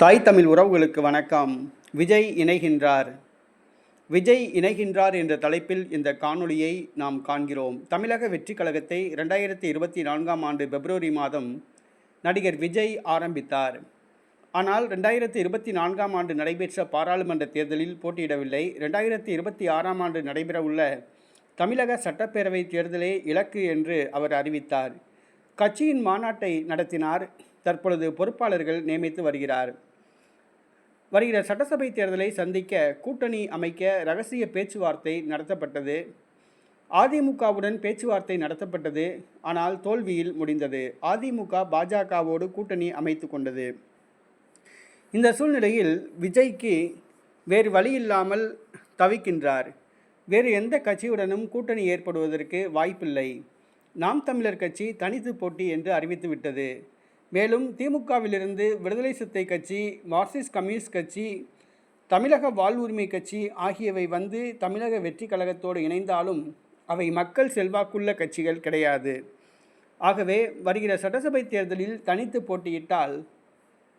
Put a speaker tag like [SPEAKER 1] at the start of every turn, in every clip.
[SPEAKER 1] தாய் தமிழ் உறவுகளுக்கு வணக்கம். விஜய் இணைகின்றார். விஜய் இணைகின்றார் என்ற தலைப்பில் இந்த காணொளியை நாம் காண்கிறோம். தமிழக வெற்றிக் கழகத்தை ரெண்டாயிரத்தி இருபத்தி நான்காம் ஆண்டு பிப்ரவரி மாதம் நடிகர் விஜய் ஆரம்பித்தார். ஆனால் ரெண்டாயிரத்தி இருபத்தி நான்காம் ஆண்டு நடைபெற்ற பாராளுமன்ற தேர்தலில் போட்டியிடவில்லை. ரெண்டாயிரத்தி இருபத்தி ஆறாம் ஆண்டு நடைபெறவுள்ள தமிழக சட்டப்பேரவை தேர்தலே இலக்கு என்று அவர் அறிவித்தார். கட்சியின் மாநாட்டை நடத்தினார் தற்பொழுது பொறுப்பாளர்கள் நியமித்து வருகிறார். வருகிற சட்டசபை தேர்தலை சந்திக்க கூட்டணி அமைக்க ரகசிய பேச்சுவார்த்தை நடத்தப்பட்டது. அதிமுகவுடன் பேச்சுவார்த்தை நடத்தப்பட்டது. ஆனால் தோல்வியில் முடிந்தது. அதிமுக பாஜகவோடு கூட்டணி அமைத்து கொண்டது. இந்த சூழ்நிலையில் விஜய்க்கு வேறு வழி இல்லாமல் தவிக்கின்றார். வேறு எந்த கட்சியுடனும் கூட்டணி ஏற்படுவதற்கு வாய்ப்பில்லை. நாம் தமிழர் கட்சி தனித்து போட்டி என்று அறிவித்துவிட்டது. மேலும் திமுகவிலிருந்து விடுதலை சித்தை கட்சி மார்க்சிஸ்ட் கம்யூனிஸ்ட் கட்சி தமிழக வாழ்வுரிமை கட்சி ஆகியவை வந்து தமிழக வெற்றி கழகத்தோடு இணைந்தாலும் அவை மக்கள் செல்வாக்குள்ள கட்சிகள் கிடையாது. ஆகவே வருகிற சட்டசபை தேர்தலில் தனித்து போட்டியிட்டால்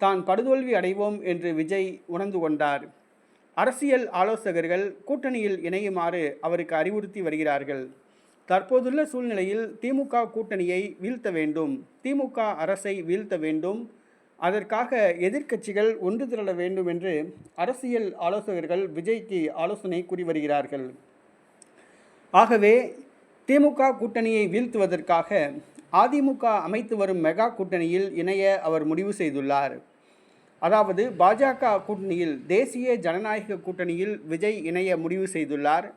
[SPEAKER 1] தான் படுதோல்வி அடைவோம் என்று விஜய் உணர்ந்து கொண்டார். அரசியல் ஆலோசகர்கள் கூட்டணியில் இணையுமாறு அவருக்கு அறிவுறுத்தி வருகிறார்கள். தற்போதுள்ள சூழ்நிலையில் திமுக கூட்டணியை வீழ்த்த வேண்டும். திமுக அரசை வீழ்த்த வேண்டும். அதற்காக எதிர்க்கட்சிகள் ஒன்று திரள வேண்டும் என்று அரசியல் ஆலோசகர்கள் விஜய்க்கு ஆலோசனை கூறி வருகிறார்கள். ஆகவே திமுக கூட்டணியை வீழ்த்துவதற்காக அதிமுக அமைத்து வரும் மெகா கூட்டணியில் இணைய அவர் முடிவு செய்துள்ளார். அதாவது பாஜக கூட்டணியில் தேசிய ஜனநாயக கூட்டணியில் விஜய் இணைய முடிவு செய்துள்ளார்.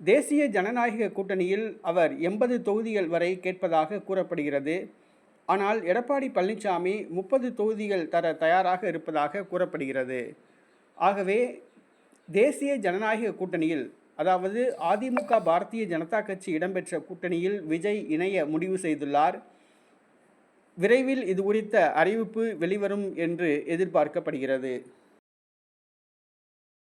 [SPEAKER 1] தேசிய ஜனநாயக கூட்டணியில் அவர் எண்பது தொகுதிகள் வரை கேட்பதாக கூறப்படுகிறது. ஆனால் எடப்பாடி பழனிசாமி முப்பது தொகுதிகள் தர தயாராக இருப்பதாக கூறப்படுகிறது. ஆகவே தேசிய ஜனநாயக கூட்டணியில் அதாவது அதிமுக பாரதிய ஜனதா கட்சி இடம்பெற்ற கூட்டணியில் விஜய் இணைய முடிவு செய்துள்ளார். விரைவில் இது குறித்த அறிவிப்பு வெளிவரும் என்று எதிர்பார்க்கப்படுகிறது.